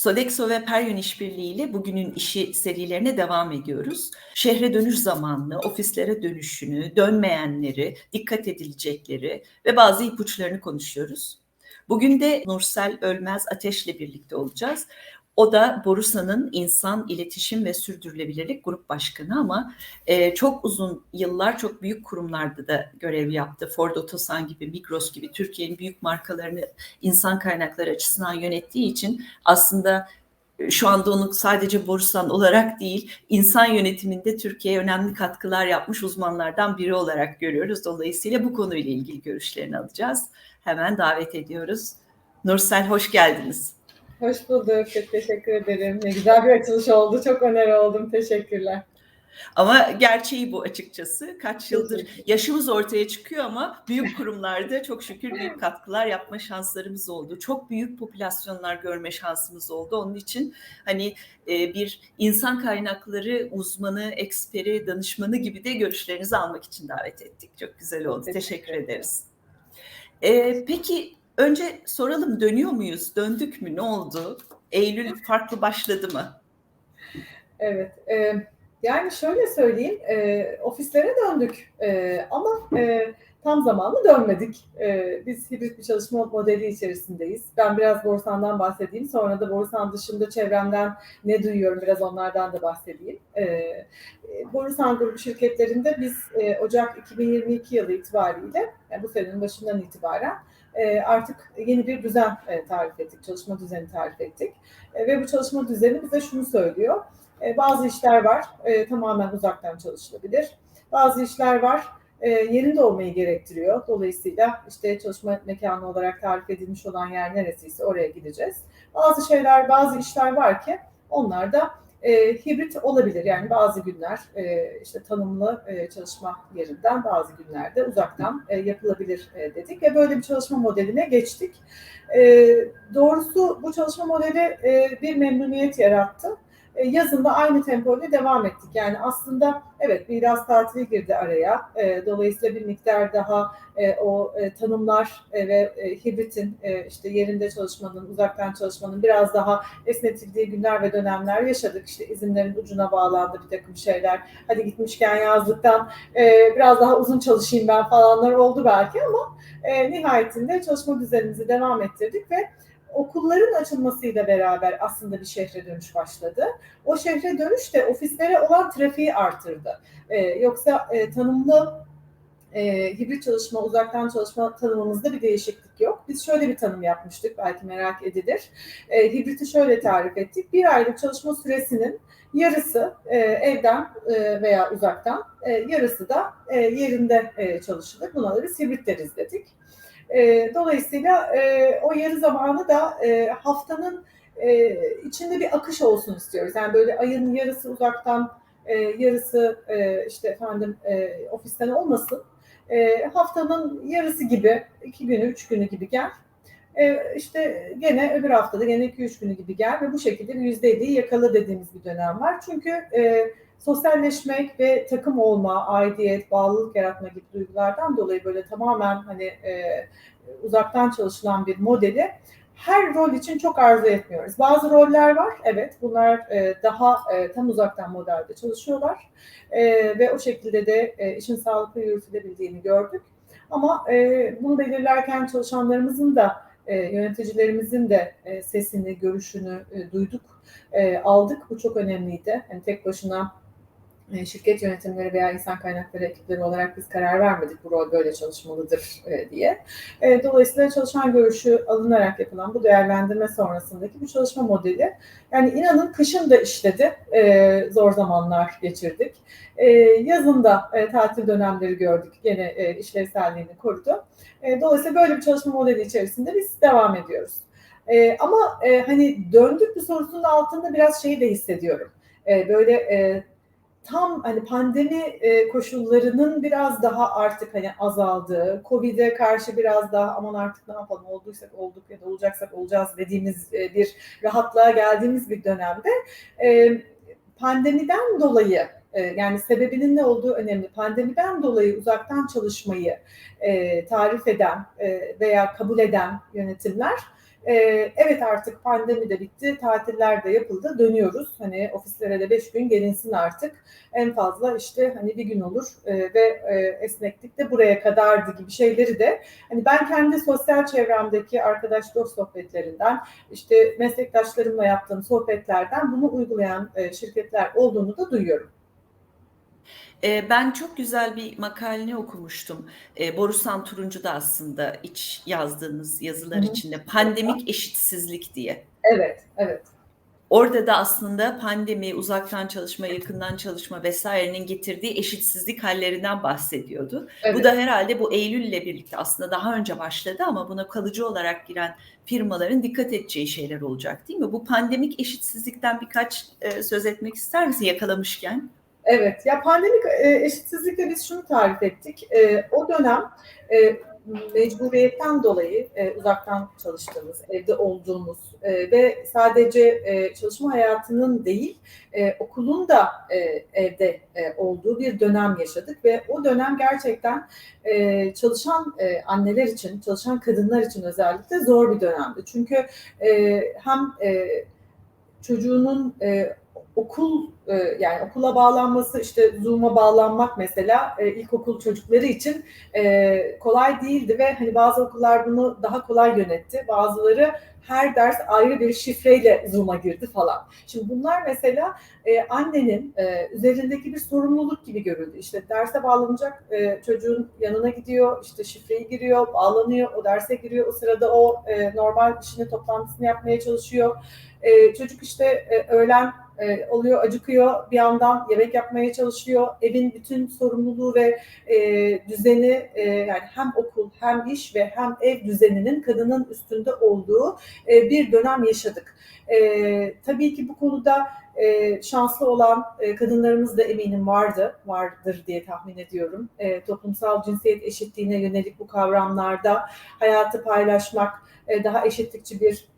Sodexo ve Peryon işbirliğiyle bugünün işi serilerine devam ediyoruz. Şehre dönüş zamanını, ofislere dönüşünü, dönmeyenleri, dikkat edilecekleri ve bazı ipuçlarını konuşuyoruz. Bugün de Nursel Ölmez Ateş'le birlikte olacağız. O da Borusan'ın İnsan, İletişim ve Sürdürülebilirlik Grup Başkanı ama e, çok uzun yıllar çok büyük kurumlarda da görev yaptı. Ford Otosan gibi, Migros gibi Türkiye'nin büyük markalarını insan kaynakları açısından yönettiği için aslında e, şu anda onu sadece Borusan olarak değil, insan yönetiminde Türkiye'ye önemli katkılar yapmış uzmanlardan biri olarak görüyoruz. Dolayısıyla bu konuyla ilgili görüşlerini alacağız. Hemen davet ediyoruz. Nursel hoş geldiniz. Hoş bulduk. Çok teşekkür ederim. Ne güzel bir açılış oldu. Çok öneri oldum. Teşekkürler. Ama gerçeği bu açıkçası. Kaç yıldır yaşımız ortaya çıkıyor ama büyük kurumlarda çok şükür büyük katkılar yapma şanslarımız oldu. Çok büyük popülasyonlar görme şansımız oldu. Onun için hani e, bir insan kaynakları uzmanı, eksperi, danışmanı gibi de görüşlerinizi almak için davet ettik. Çok güzel oldu. Teşekkür, Teşekkür ederiz. Ee, peki Önce soralım dönüyor muyuz? Döndük mü? Ne oldu? Eylül farklı başladı mı? Evet. E, yani şöyle söyleyeyim. E, ofislere döndük. E, ama e, tam zamanlı dönmedik. E, biz hibrit bir çalışma modeli içerisindeyiz. Ben biraz Borsan'dan bahsedeyim. Sonra da Borsan dışında çevremden ne duyuyorum biraz onlardan da bahsedeyim. E, Borusan grubu şirketlerinde biz e, Ocak 2022 yılı itibariyle, yani bu senenin başından itibaren e, artık yeni bir düzen e, tarif ettik, çalışma düzeni tarif ettik. E, ve bu çalışma düzeni bize şunu söylüyor. Bazı işler var, tamamen uzaktan çalışılabilir. Bazı işler var, yerinde olmayı gerektiriyor. Dolayısıyla işte çalışma mekanı olarak tarif edilmiş olan yer neresiyse oraya gideceğiz. Bazı şeyler, bazı işler var ki onlar da e, hibrit olabilir. Yani bazı günler e, işte tanımlı e, çalışma yerinden bazı günlerde uzaktan e, yapılabilir e, dedik ve böyle bir çalışma modeline geçtik. E, doğrusu bu çalışma modeli e, bir memnuniyet yarattı. E, yazında aynı tempoyla devam ettik. Yani aslında evet biraz tatili girdi araya. E, dolayısıyla bir miktar daha e, o tanımlar ve hibritin işte yerinde çalışmanın, uzaktan çalışmanın biraz daha esnetildiği günler ve dönemler yaşadık. İşte izinlerin ucuna bağlandı bir takım şeyler. Hadi gitmişken yazlıktan biraz daha uzun çalışayım ben falanlar oldu belki ama nihayetinde çalışma düzenimizi devam ettirdik ve okulların açılmasıyla beraber aslında bir şehre dönüş başladı. O şehre dönüş de ofislere olan trafiği artırdı. Ee, yoksa e, tanımlı e, hibrit çalışma, uzaktan çalışma tanımımızda bir değişiklik yok. Biz şöyle bir tanım yapmıştık, belki merak edilir. E, hibriti şöyle tarif ettik. Bir aylık çalışma süresinin yarısı e, evden e, veya uzaktan, e, yarısı da e, yerinde e, çalışılır. Buna da biz hibrit deriz dedik. E, dolayısıyla e, o yarı zamanı da e, haftanın e, içinde bir akış olsun istiyoruz. Yani böyle ayın yarısı uzaktan, e, yarısı e, işte efendim e, ofisten olmasın. E, haftanın yarısı gibi, iki günü, üç günü gibi gel. E, işte gene öbür haftada gene iki üç günü gibi gel ve bu şekilde bir yüzde yakala dediğimiz bir dönem var. Çünkü e, sosyalleşmek ve takım olma, aidiyet, bağlılık yaratma gibi duygulardan dolayı böyle tamamen hani e, uzaktan çalışılan bir modeli her rol için çok arzu etmiyoruz. Bazı roller var, evet bunlar e, daha e, tam uzaktan modelde çalışıyorlar e, ve o şekilde de e, işin sağlıklı yürütülebildiğini gördük. Ama e, bunu belirlerken çalışanlarımızın da e, yöneticilerimizin de e, sesini, görüşünü e, duyduk, e, aldık. Bu çok önemliydi. Yani tek başına şirket yönetimleri veya insan kaynakları ekipleri olarak biz karar vermedik bu rol böyle çalışmalıdır e, diye. E, dolayısıyla çalışan görüşü alınarak yapılan bu değerlendirme sonrasındaki bu çalışma modeli yani inanın kışın da işledi. Zor zamanlar geçirdik. Yazın da tatil dönemleri gördük. Gene işlevselliğini korudu. Dolayısıyla böyle bir çalışma modeli içerisinde biz devam ediyoruz. Ama hani döndük bu sorusunun altında biraz şeyi de hissediyorum. Böyle tam hani pandemi e, koşullarının biraz daha artık hani azaldığı, Covid'e karşı biraz daha aman artık ne yapalım olduysak olduk ya da olacaksak olacağız dediğimiz e, bir rahatlığa geldiğimiz bir dönemde e, pandemiden dolayı e, yani sebebinin ne olduğu önemli. Pandemiden dolayı uzaktan çalışmayı e, tarif eden e, veya kabul eden yönetimler e, evet artık pandemi de bitti, tatiller de yapıldı, dönüyoruz. Hani ofislere de beş gün gelinsin artık. En fazla işte hani bir gün olur e, ve e, esneklik de buraya kadardı gibi şeyleri de hani ben kendi sosyal çevremdeki arkadaş dost sohbetlerinden işte meslektaşlarımla yaptığım sohbetlerden bunu uygulayan e, şirketler olduğunu da duyuyorum. Ee, Ben çok güzel bir makaleni okumuştum. Ee, Borusan Turuncu da aslında iç yazdığınız yazılar Hı içinde pandemik eşitsizlik diye. Evet, evet. Orada da aslında pandemi, uzaktan çalışma, yakından çalışma vesairenin getirdiği eşitsizlik hallerinden bahsediyordu. evet. Bu da herhalde bu Eylül ile birlikte aslında daha önce başladı ama buna kalıcı olarak giren firmaların dikkat edeceği şeyler olacak değil mi? Bu pandemik eşitsizlikten birkaç e, söz etmek ister misin yakalamışken? Evet, ya pandemik e, eşitsizlikle biz şunu tarif ettik. E, o dönem e, mecburiyetten dolayı uzaktan çalıştığımız, evde olduğumuz ve sadece çalışma hayatının değil, okulun da evde olduğu bir dönem yaşadık ve o dönem gerçekten çalışan anneler için, çalışan kadınlar için özellikle zor bir dönemdi. Çünkü hem çocuğunun okul e, yani okula bağlanması işte Zoom'a bağlanmak mesela e, ilkokul çocukları için e, kolay değildi ve hani bazı okullar bunu daha kolay yönetti. Bazıları her ders ayrı bir şifreyle Zoom'a girdi falan. Şimdi bunlar mesela e, annenin üzerindeki bir sorumluluk gibi görüldü. İşte derse bağlanacak çocuğun yanına gidiyor, işte şifreyi giriyor, bağlanıyor, o derse giriyor. O sırada o normal işini, toplantısını yapmaya çalışıyor. Çocuk işte öğlen e, oluyor, acıkıyor, bir yandan yemek yapmaya çalışıyor. Evin bütün sorumluluğu ve e, düzeni e, yani hem okul hem iş ve hem ev düzeninin kadının üstünde olduğu e, bir dönem yaşadık. E, tabii ki bu konuda e, şanslı olan e, kadınlarımız da eminim vardı, vardır diye tahmin ediyorum. E, toplumsal cinsiyet eşitliğine yönelik bu kavramlarda hayatı paylaşmak, e, daha eşitlikçi bir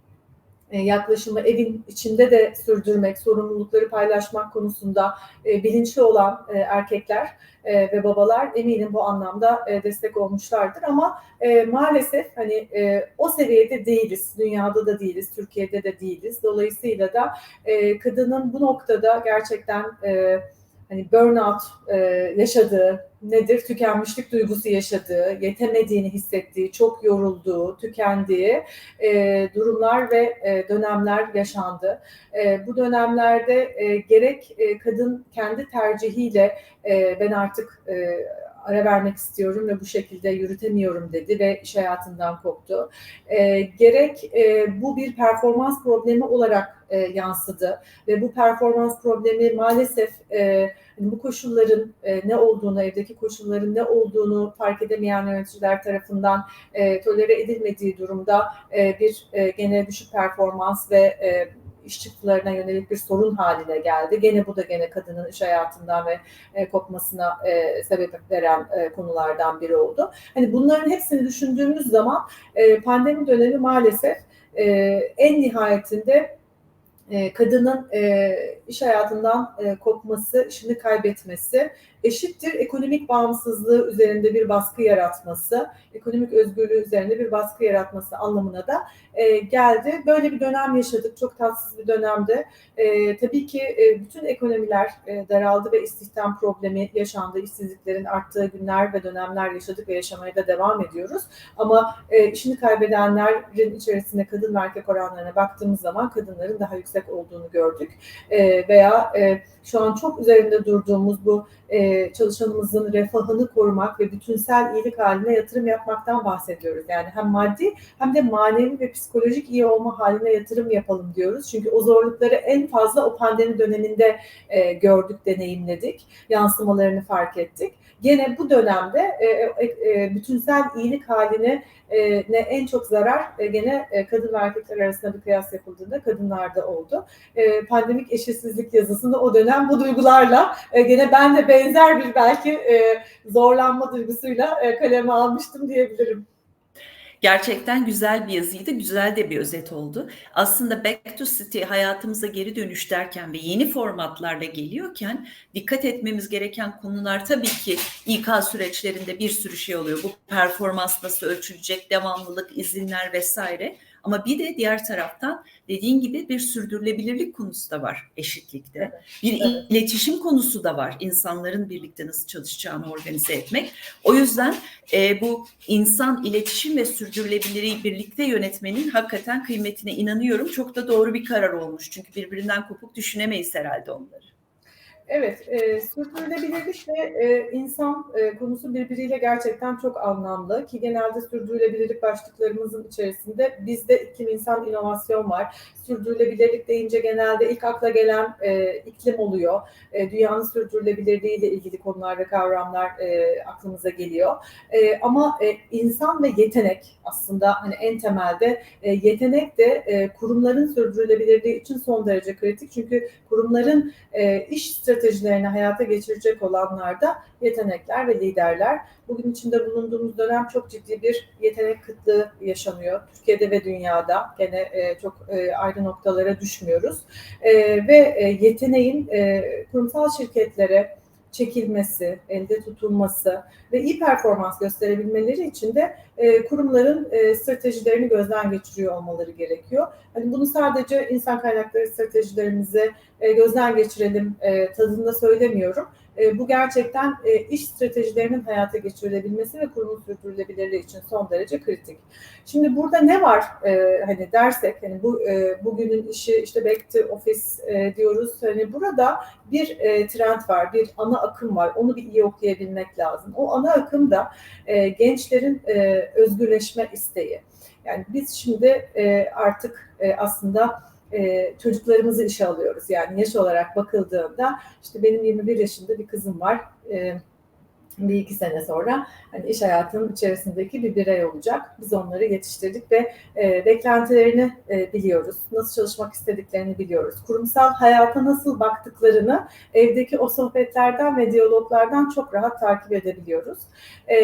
yaklaşımı evin içinde de sürdürmek, sorumlulukları paylaşmak konusunda e, bilinçli olan e, erkekler e, ve babalar eminim bu anlamda e, destek olmuşlardır. Ama e, maalesef hani e, o seviyede değiliz, dünyada da değiliz, Türkiye'de de değiliz. Dolayısıyla da e, kadının bu noktada gerçekten e, hani burnout e, yaşadığı, nedir? Tükenmişlik duygusu yaşadığı, yetemediğini hissettiği, çok yorulduğu, tükendiği e, durumlar ve e, dönemler yaşandı. E, bu dönemlerde e, gerek e, kadın kendi tercihiyle e, ben artık e, ara vermek istiyorum ve bu şekilde yürütemiyorum dedi ve iş hayatından koptu. E, gerek e, bu bir performans problemi olarak e, yansıdı ve bu performans problemi maalesef e, bu koşulların e, ne olduğunu, evdeki koşulların ne olduğunu fark edemeyen yöneticiler tarafından e, tolere edilmediği durumda e, bir e, gene düşük performans ve e, iş çıktılarına yönelik bir sorun haline geldi. Gene bu da gene kadının iş hayatından ve e, kopmasına e, sebep veren e, konulardan biri oldu. Hani bunların hepsini düşündüğümüz zaman e, pandemi dönemi maalesef e, en nihayetinde e, kadının e, iş hayatından e, kopması, işini kaybetmesi eşittir ekonomik bağımsızlığı üzerinde bir baskı yaratması, ekonomik özgürlüğü üzerinde bir baskı yaratması anlamına da e, geldi. Böyle bir dönem yaşadık, çok tatsız bir dönemde. E, tabii ki e, bütün ekonomiler e, daraldı ve istihdam problemi yaşandı, işsizliklerin arttığı günler ve dönemler yaşadık ve yaşamaya da devam ediyoruz. Ama e, işini kaybedenlerin içerisinde kadın ve erkek oranlarına baktığımız zaman kadınların daha yüksek olduğunu gördük. E, veya e, şu an çok üzerinde durduğumuz bu e, çalışanımızın refahını korumak ve bütünsel iyilik haline yatırım yapmaktan bahsediyoruz. Yani hem maddi hem de manevi ve psikolojik iyi olma haline yatırım yapalım diyoruz. Çünkü o zorlukları en fazla o pandemi döneminde e, gördük, deneyimledik. Yansımalarını fark ettik. Gene bu dönemde e, e, e, bütünsel iyilik haline e, ne en çok zarar e, gene e, kadın ve erkekler arasında bir kıyas yapıldığında kadınlarda oldu. E, pandemik eşitsizlik yazısında o dönem bu duygularla e, gene ben de benzer bir belki e, zorlanma duygusuyla e, kaleme almıştım diyebilirim. Gerçekten güzel bir yazıydı, güzel de bir özet oldu. Aslında Back to City hayatımıza geri dönüş derken ve yeni formatlarla geliyorken dikkat etmemiz gereken konular tabii ki İK süreçlerinde bir sürü şey oluyor. Bu performans nasıl ölçülecek, devamlılık, izinler vesaire. Ama bir de diğer taraftan dediğin gibi bir sürdürülebilirlik konusu da var eşitlikte. Bir Evet. iletişim konusu da var. İnsanların birlikte nasıl çalışacağını organize etmek. O yüzden e, bu insan iletişim ve sürdürülebilirliği birlikte yönetmenin hakikaten kıymetine inanıyorum. Çok da doğru bir karar olmuş. Çünkü birbirinden kopuk düşünemeyiz herhalde onları. Evet, e, sürdürülebilirlik ve e, insan e, konusu birbiriyle gerçekten çok anlamlı ki genelde sürdürülebilirlik başlıklarımızın içerisinde bizde iklim insan inovasyon var. Sürdürülebilirlik deyince genelde ilk akla gelen e, iklim oluyor. E, dünyanın sürdürülebilirliği ile ilgili konular ve kavramlar e, aklımıza geliyor. E, ama e, insan ve yetenek aslında hani en temelde e, yetenek de e, kurumların sürdürülebilirliği için son derece kritik. Çünkü kurumların e, iş stratejilerini hayata geçirecek olanlar da yetenekler ve liderler. Bugün içinde bulunduğumuz dönem çok ciddi bir yetenek kıtlığı yaşanıyor. Türkiye'de ve dünyada gene e, çok e, ayrı noktalara düşmüyoruz. E, ve e, yeteneğin kurumsal şirketlere çekilmesi, elde tutulması ve iyi performans gösterebilmeleri için de e, kurumların e, stratejilerini gözden geçiriyor olmaları gerekiyor. Hani bunu sadece insan kaynakları stratejilerimizi e, gözden geçirelim e, tadında söylemiyorum. E, bu gerçekten e, iş stratejilerinin hayata geçirilebilmesi ve kurumun sürdürülebilirliği için son derece kritik. Şimdi burada ne var e, hani dersek hani bu e, bugünün işi işte back to office e, diyoruz. Hani burada bir e, trend var, bir ana akım var. Onu bir iyi okuyabilmek lazım. O ana akım da e, gençlerin e, özgürleşme isteği. Yani biz şimdi e, artık e, aslında e, çocuklarımızı işe alıyoruz. Yani yaş olarak bakıldığında işte benim 21 yaşında bir kızım var. E, bir iki sene sonra hani iş hayatının içerisindeki bir birey olacak. Biz onları yetiştirdik ve e, beklentilerini e, biliyoruz. Nasıl çalışmak istediklerini biliyoruz. Kurumsal hayata nasıl baktıklarını evdeki o sohbetlerden ve diyaloglardan çok rahat takip edebiliyoruz. E,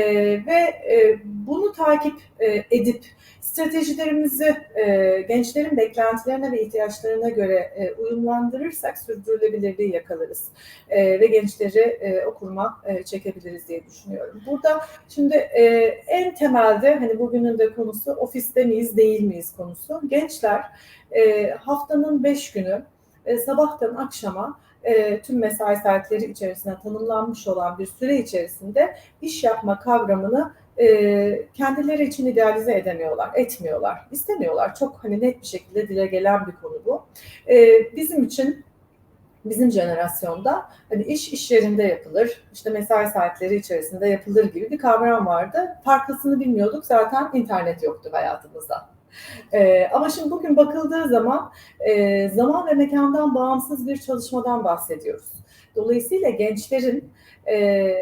ve e, bunu takip e, edip stratejilerimizi e, gençlerin beklentilerine ve ihtiyaçlarına göre e, uyumlandırırsak sürdürülebilirliği yakalarız e, ve gençleri e, o e, çekebiliriz diye düşünüyorum. Burada şimdi e, en temelde hani bugünün de konusu ofiste miyiz değil miyiz konusu. Gençler e, haftanın beş günü e, sabahtan akşama e, tüm mesai saatleri içerisinde tanımlanmış olan bir süre içerisinde iş yapma kavramını e, kendileri için idealize edemiyorlar, etmiyorlar, istemiyorlar. Çok hani net bir şekilde dile gelen bir konu bu. E, bizim için bizim jenerasyonda hani iş iş yerinde yapılır, işte mesai saatleri içerisinde yapılır gibi bir kavram vardı. Farklısını bilmiyorduk zaten internet yoktu hayatımızda. Ee, ama şimdi bugün bakıldığı zaman e, zaman ve mekandan bağımsız bir çalışmadan bahsediyoruz. Dolayısıyla gençlerin e,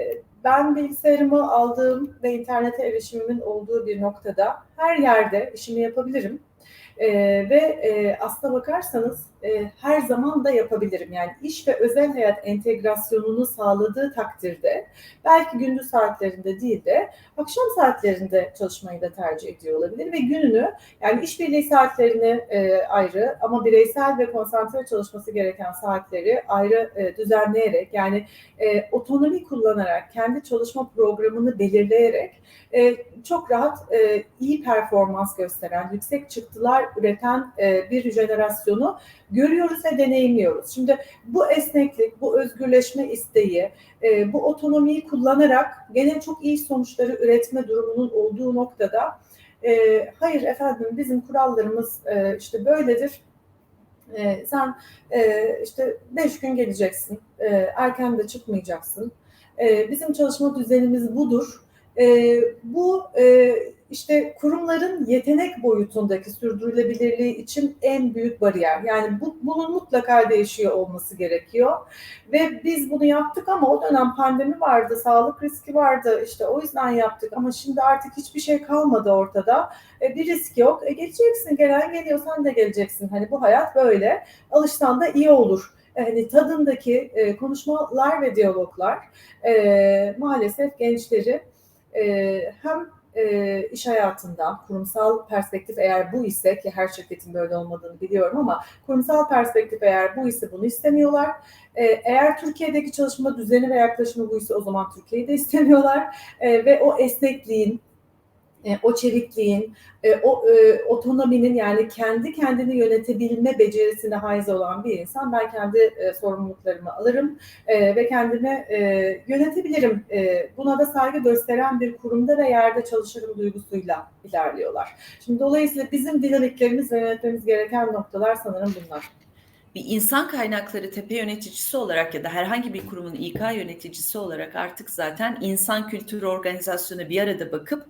ben bilgisayarımı aldığım ve internete erişimimin olduğu bir noktada her yerde işimi yapabilirim. E, ve e, aslına bakarsanız e, her zaman da yapabilirim. Yani iş ve özel hayat entegrasyonunu sağladığı takdirde belki gündüz saatlerinde değil de akşam saatlerinde çalışmayı da tercih ediyor olabilir ve gününü yani işbirliği saatlerini e, ayrı ama bireysel ve konsantre çalışması gereken saatleri ayrı e, düzenleyerek yani e, otonomi kullanarak kendi çalışma programını belirleyerek e, çok rahat e, iyi performans gösteren, yüksek çıktılar üreten e, bir jenerasyonu görüyoruz ve deneyimliyoruz. Şimdi bu esneklik, bu özgürleşme isteği, e, bu otonomiyi kullanarak gene çok iyi sonuçları üretme durumunun olduğu noktada e, hayır efendim bizim kurallarımız e, işte böyledir. E, sen e, işte beş gün geleceksin, e, erken de çıkmayacaksın. E, bizim çalışma düzenimiz budur. E, bu e, işte kurumların yetenek boyutundaki sürdürülebilirliği için en büyük bariyer. Yani bu, bunun mutlaka değişiyor olması gerekiyor. Ve biz bunu yaptık ama o dönem pandemi vardı, sağlık riski vardı. İşte o yüzden yaptık ama şimdi artık hiçbir şey kalmadı ortada. E, bir risk yok. E, geleceksin, gelen geliyor, sen de geleceksin. Hani bu hayat böyle. Alışsan da iyi olur hani tadındaki e, konuşmalar ve diyaloglar e, maalesef gençleri e, hem e, iş hayatında kurumsal perspektif eğer bu ise ki her şirketin böyle olmadığını biliyorum ama kurumsal perspektif eğer bu ise bunu istemiyorlar. E, eğer Türkiye'deki çalışma düzeni ve yaklaşımı bu ise o zaman Türkiye'yi de istemiyorlar e, ve o esnekliğin e, o çevikliğin, e, o e, otonominin yani kendi kendini yönetebilme becerisine haiz olan bir insan ben kendi e, sorumluluklarımı alırım e, ve kendimi e, yönetebilirim. Buna da saygı gösteren bir kurumda ve yerde çalışırım duygusuyla ilerliyorlar. Şimdi dolayısıyla bizim dinamiklerimiz ve yönetmemiz gereken noktalar sanırım bunlar. bir insan kaynakları tepe yöneticisi olarak ya da herhangi bir kurumun İK yöneticisi olarak artık zaten insan kültürü organizasyonu bir arada bakıp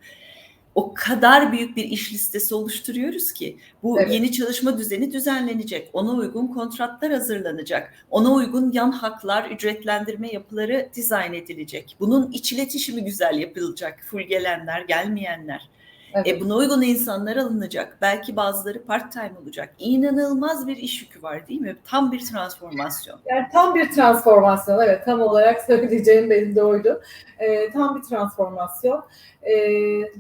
o kadar büyük bir iş listesi oluşturuyoruz ki bu Evet. yeni çalışma düzeni düzenlenecek. Ona uygun kontratlar hazırlanacak. Ona uygun yan haklar, ücretlendirme yapıları dizayn edilecek. Bunun iç iletişimi güzel yapılacak. Full gelenler, gelmeyenler. Evet. E buna uygun insanlar alınacak. Belki bazıları part time olacak. İnanılmaz bir iş yükü var değil mi? Tam bir transformasyon. Yani tam bir transformasyon, evet tam olarak söyleyeceğim benim de oydu. Ee, tam bir transformasyon. Ee,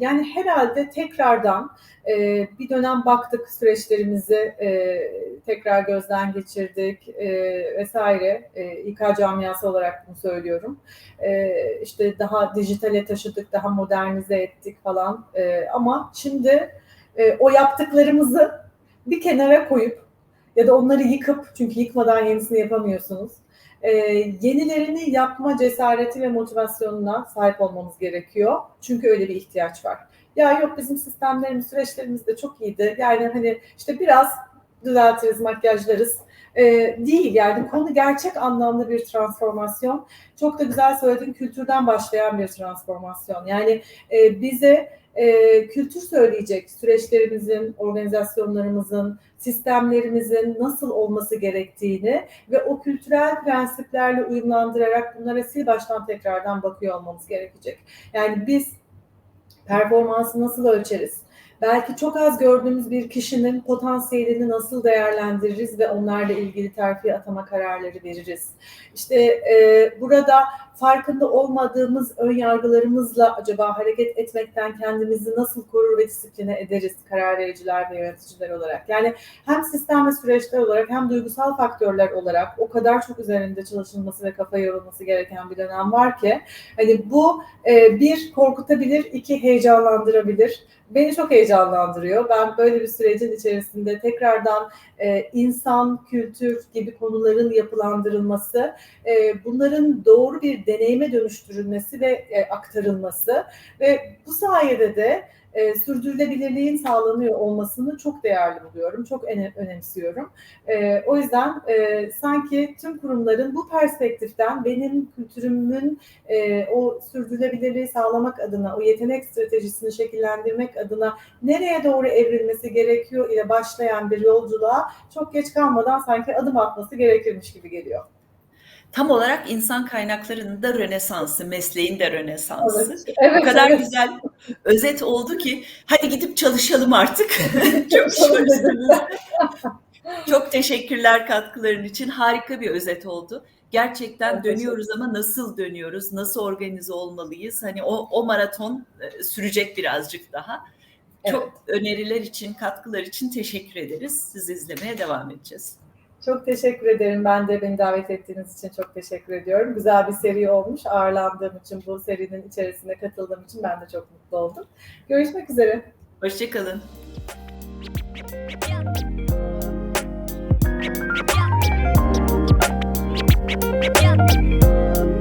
yani herhalde tekrardan e, bir dönem baktık süreçlerimizi e, tekrar gözden geçirdik e, vesaire. E, İK camiası olarak bunu söylüyorum. E, işte daha dijitale taşıdık, daha modernize ettik falan. E, ama şimdi e, o yaptıklarımızı bir kenara koyup ya da onları yıkıp çünkü yıkmadan yenisini yapamıyorsunuz. Ee, yenilerini yapma cesareti ve motivasyonuna sahip olmamız gerekiyor. Çünkü öyle bir ihtiyaç var. Ya yok bizim sistemlerimiz, süreçlerimiz de çok iyiydi. Yani hani işte biraz düzeltiriz, makyajlarız. Ee, değil yani konu gerçek anlamda bir transformasyon. Çok da güzel söyledin kültürden başlayan bir transformasyon. Yani e, bize e, kültür söyleyecek süreçlerimizin, organizasyonlarımızın, sistemlerimizin nasıl olması gerektiğini ve o kültürel prensiplerle uyumlandırarak bunlara sil baştan tekrardan bakıyor olmamız gerekecek. Yani biz performansı nasıl ölçeriz? Belki çok az gördüğümüz bir kişinin potansiyelini nasıl değerlendiririz ve onlarla ilgili terfi atama kararları veririz. İşte e, burada farkında olmadığımız ön yargılarımızla acaba hareket etmekten kendimizi nasıl korur ve disipline ederiz karar vericiler ve yöneticiler olarak. Yani hem sistem ve süreçler olarak hem duygusal faktörler olarak o kadar çok üzerinde çalışılması ve kafa yorulması gereken bir dönem var ki hani bu e, bir korkutabilir, iki heyecanlandırabilir. Beni çok heyecanlandırıyor. Ben böyle bir sürecin içerisinde tekrardan e, insan, kültür gibi konuların yapılandırılması, e, bunların doğru bir deneyime dönüştürülmesi ve e, aktarılması ve bu sayede de e, sürdürülebilirliğin sağlanıyor olmasını çok değerli buluyorum, çok öne- önemsiyorum. E, o yüzden e, sanki tüm kurumların bu perspektiften benim kültürümün e, o sürdürülebilirliği sağlamak adına, o yetenek stratejisini şekillendirmek adına nereye doğru evrilmesi gerekiyor ile başlayan bir yolculuğa çok geç kalmadan sanki adım atması gerekirmiş gibi geliyor. Tam olarak insan kaynaklarının da rönesansı, mesleğin de rönesansı. Evet, evet, O kadar evet. güzel özet oldu ki hadi gidip çalışalım artık. Çok. Çok teşekkürler katkıların için. Harika bir özet oldu. Gerçekten Evet, dönüyoruz ama nasıl dönüyoruz? Nasıl organize olmalıyız? Hani o, o maraton e, sürecek birazcık daha. Çok öneriler için, katkılar için teşekkür ederiz. Sizi izlemeye devam edeceğiz. Çok teşekkür ederim. Ben de beni davet ettiğiniz için çok teşekkür ediyorum. Güzel bir seri olmuş. Ağırlandığım için, bu serinin içerisine katıldığım için ben de çok mutlu oldum. Görüşmek üzere. Hoşçakalın. Yeah.